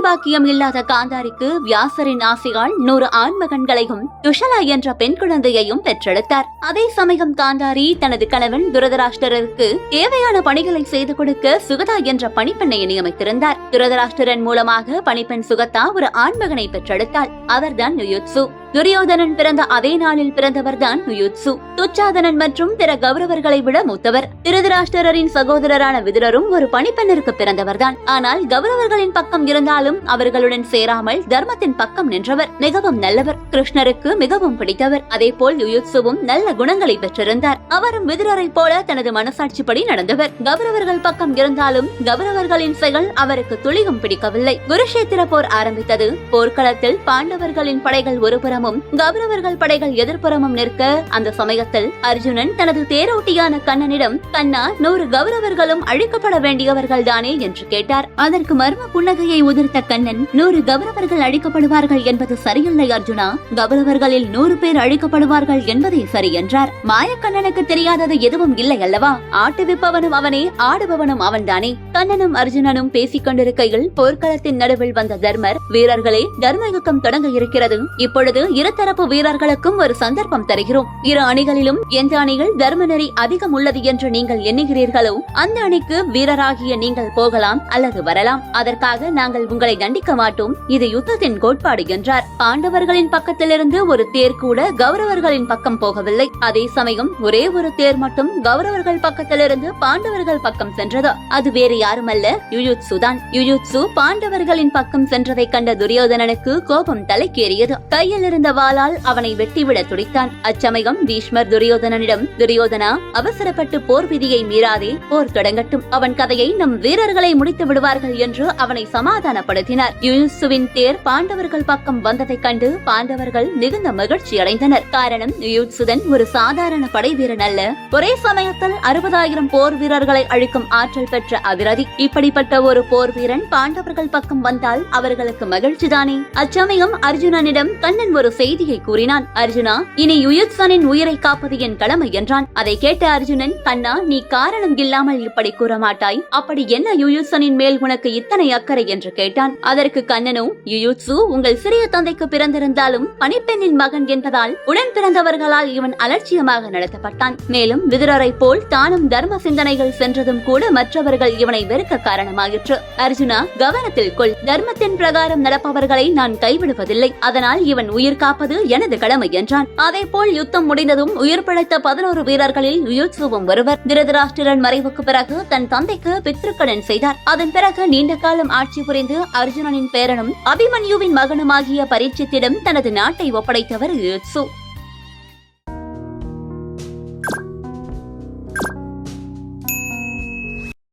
பாக்கியம் இல்லாத காந்தாரிக்கு வியாசரின் ஆசையால் நூறு ஆண்மகன்களையும் துஷலா என்ற பெண் குழந்தையையும் பெற்றெடுத்தார். அதே சமயம் காந்தாரி தனது கணவன் துரதராஷ்டரருக்கு தேவையான பணிகளை செய்து கொடுக்க சுகதா என்ற பணிப்பெண்ணை நியமித்திருந்தார். துரதராஷ்டிரன் மூலமாக பணிப்பெண் சுகதா ஒரு ஆண்மகனை பெற்றெடுத்தாள். அவர்தான் நுயுத்சு துரியோதனன் பிறந்த அதே நாளில் பிறந்தவர்தான் நுயுத்சு துச்சாதனன் மற்றும் பிற கௌரவர்களை விட மூத்தவர். திருதராஷ்டிரரின் சகோதரரான விதுரரும் ஒரு பணிப்பெண்ணிற்கு பிறந்தவர்தான். ஆனால் கௌரவர்களின் பக்கம் இருந்தாலும் அவர்களுடன் சேராமல் தர்மத்தின் பக்கம் நின்றவர். மிகவும் நல்லவர். கிருஷ்ணருக்கு மிகவும் பிடித்தவர். அதே போல் யுயுத்சுவும் நல்ல குணங்களை பெற்றிருந்தார். அவரும் விதுரரை போல தனது மனசாட்சிப்படி நடந்தவர். கௌரவர்கள் பக்கம் இருந்தாலும் கௌரவர்களின் செயல் அவருக்கு துளியும் பிடிக்கவில்லை. குருஷேத்திர போர் ஆரம்பித்தது. போர்க்களத்தில் பாண்டவர்களின் படைகள் ஒருபுறம் ஒருபுறமும் கௌரவர்கள் படைகள் எதிர்ப்புறமும் நிற்க அந்த சமயத்தில் அர்ஜுனன் தனது தேரோட்டியான கண்ணனிடம் கண்ணா நூறு கௌரவர்களும் அழிக்கப்பட வேண்டியவர்கள் தானே என்று கேட்டார். அதற்கு மர்ம புன்னகையை உதிர்த்த கண்ணன் நூறு கௌரவர்கள் அழிக்கப்படுவார்கள் என்பது சரியில்லை அர்ஜுனா. கௌரவர்களில் நூறு பேர் அழிக்கப்படுவார்கள் என்பதே சரி என்றார். மாயக்கண்ணனுக்கு தெரியாதது எதுவும் இல்லை அல்லவா? ஆட்டுவிப்பவனும் அவனே ஆடுபவனும் அவன்தானே? கண்ணனும் அர்ஜுனனும் பேசிக் கொண்டிருக்கையில் போர்க்களத்தின் நடுவில் வந்த தர்மர் வீரர்களே தர்ம யுத்தம் தொடங்க இருக்கிறது. இப்பொழுது இருதரப்பு வீரர்களுக்கும் ஒரு சந்தர்ப்பம் தருகிறோம். இரு அணிகளிலும் எந்த அணிகள் தர்மநெறி அதிகம் உள்ளது என்று நீங்கள் எண்ணுகிறீர்களோ அந்த அணிக்கு வீரராகிய நீங்கள் போகலாம் அல்லது வரலாம். அதற்காக நாங்கள் உங்களை தண்டிக்க மாட்டோம். இது யுத்தத்தின் கோட்பாடு என்றார். பாண்டவர்களின் பக்கத்திலிருந்து ஒரு தேர் கூட கௌரவர்களின் பக்கம் போகவில்லை. அதே சமயம் ஒரே ஒரு தேர் மட்டும் கௌரவர்கள் பக்கத்திலிருந்து பாண்டவர்கள் பக்கம் சென்றது. அது வேறு யாருமல்ல யுயுத்சு தான் யுயுத்சு பாண்டவர்களின் பக்கம் சென்றதை கண்ட துரியோதனனுக்கு கோபம் தலைக்கேறியது. கையில் இருந்த வாளால் அவனை வெட்டிவிட துடித்தான். அச்சமயம் பீஷ்மர் துரியோதனனிடம் துரியோதனா அவசரப்பட்டு போர் விதியை மீறாதே போர் தொடங்கட்டும். அவன் கதையை நம் வீரர்களை முடித்து விடுவார்கள் என்று அவனை சமாதானப்படுத்தினார். யுயுசுவின் தேர் பாண்டவர்கள் பக்கம் வந்ததைக் கண்டு பாண்டவர்கள் மிகுந்த மகிழ்ச்சி அடைந்தனர். காரணம் யுயுசுதன் ஒரு சாதாரண படை வீரன் அல்ல. ஒரே சமயத்தில் அறுபதாயிரம் போர் வீரர்களை அழிக்கும் ஆற்றல் பெற்ற அவிரதி இப்படிப்பட்ட ஒரு போர் வீரன் பாண்டவர்கள் பக்கம் வந்தால் அவர்களுக்கு மகிழ்ச்சிதானே? அச்சமயம் அர்ஜுனனிடம் கண்ணன் ஒரு ஒரு செய்தியை கூறினான். அர்ஜுனா இனி யுயுத்சனின் உயிரை காப்பது என் கடமை என்றான். அதை கேட்ட அர்ஜுனன் கண்ணா நீ காரணம் இல்லாமல் இப்படி கூற மாட்டாய். அப்படி என்ன யுயுத்சனின் மேல் உனக்கு இத்தனை அக்கறை? என்று கேட்டான். அதற்கு கண்ணனோ யுயுத்சு உங்கள் சிறிய தந்தைக்கு பிறந்திருந்தாலும் பனிப்பெண்ணின் மகன் என்பதால் உடன் பிறந்தவர்களால் இவன் அலட்சியமாக நடத்தப்பட்டான். மேலும் விதுரரை போல் தானும் தர்ம சிந்தனைகள் சென்றதும் கூட மற்றவர்கள் இவனை வெறுக்க காரணமாயிற்று. அர்ஜுனா கவனத்தில் கொள். தர்மத்தின் பிரகாரம் நடப்பவர்களை நான் கைவிடுவதில்லை. அதனால் இவன் உயிர் காப்பது எனது கடமை என்றான். அதே போல் யுத்தம் முடிந்ததும் உயிர் பிழைத்த பதினோரு வீரர்களில் யுயுத்சுவும் ஒருவர். திருதராஷ்டிரன் மறைவுக்கு பிறகு தன் தந்தைக்கு பித்ருக்கடன் செய்தார். அதன் பிறகு நீண்ட காலம் ஆட்சி புரிந்து அர்ஜுனனின் பேரனும் அபிமன்யுவின் மகனுமாகிய பரீட்சித்திடம் தனது நாட்டை ஒப்படைத்தவர் யுத்சு